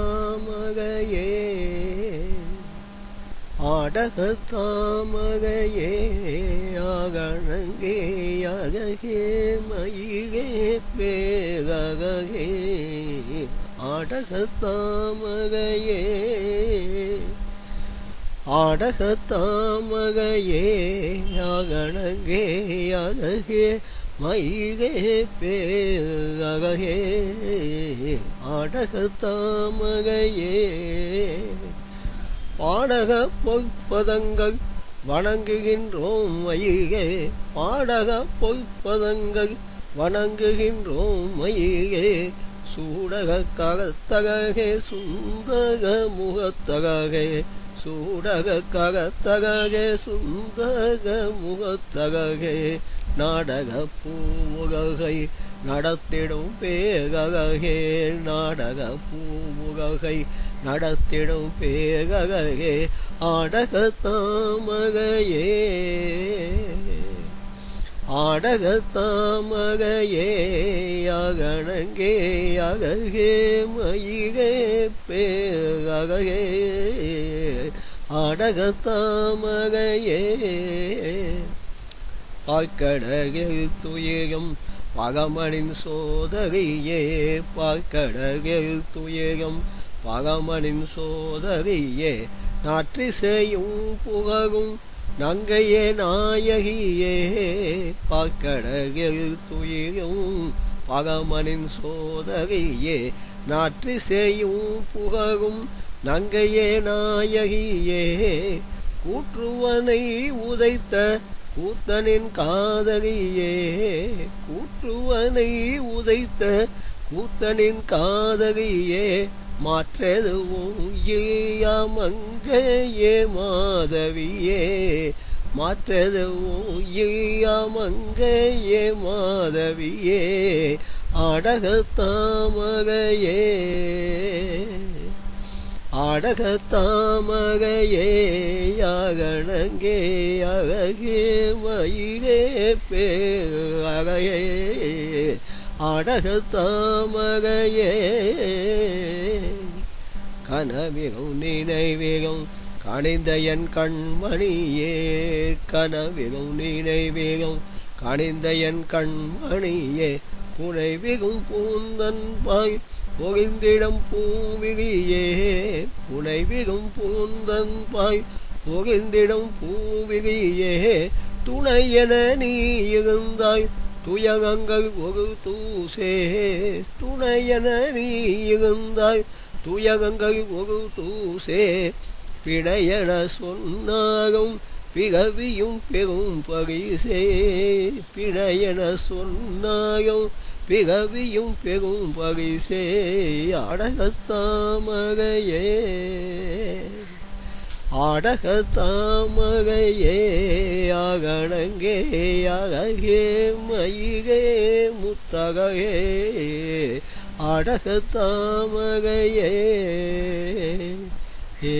ஆடகத்தாமகையே ஆடகத்தாமகையே ஆகணங்கே அககே மயிகே பேககே ஆடகத்தாமகையே ஆடகத்தாமகையே ஆகணங்கே அககே வைகே பேரகே ஆடகத்தாமகையே பாடக பொய்ப்பதங்கள் வணங்குகின்றோம் மையே பாடக பொய்ப்பதங்கள் வணங்குகின்றோம் மையே சூடக கரத்தகே சுந்தக முகத்தகே சூடக கரத்தகே சுந்தக முகத்தகே நாடக பூமுகை நடத்திடும் பேககே நாடக பூமுகை நடத்திடும் பேககே ஆடக தாமகையே. ஆடக தாமகையே. அகணங்கே அககே மயிகே பேககே ஆடக தாமகையே. பாக்கடகில் துயகம் பகமனின் சோதரியே பாக்கடகில் பகமணின் சோதரியே சோதகையே. நாற்றிசையும் புகழும் நங்கையே நாயகியே பாக்கடகில் துயிரும் சோதரியே நாற்றி நாற்றிசையும் புகழும் நங்கையே நாயகியே கூற்றுவனை உதைத்த கூத்தனின் காதலியே கூற்றுவனை உதைத்த கூத்தனின் காதகியே மாற்றெதுவும் இல்லாமங்கையே மாதவியே மாற்றெதுவும் இல்லாமங்கையே மாதவியே ஆடகத்தாமகையே ஆடகத்தாமகையே யாகணங்கே அழகே மயிலே பேகையே ஆடகத்தாமகையே கனவிலும் நினைவிலும் கணிந்த என் கண்மணியே. கனவிலும் நினைவிலும் கணிந்த என் கண்மணியே. புனைவிகும் பூந்தன் பாய் புகிந்திடம் பூவிகியே புனைவிகும் பூந்தன் பாய். பொகிழ்ந்திடம் பூவிகியே துணையென நீ இருந்தாய். துயகங்கள் ஒரு தூசே துணையென நீ இருந்தாய். துயகங்கள் ஒரு தூசே பிணையென சொன்னாலும் பிறவியும் பெரும் பரிசே. பிணையென சொன்னாலும் பிறவியும் பெரும் பரிசே அடகத்தாமகையே ஆடகத்தாமகையே அகணங்கே அழகே மயிகே முத்தகையே அடகத்தாமகையே ஏ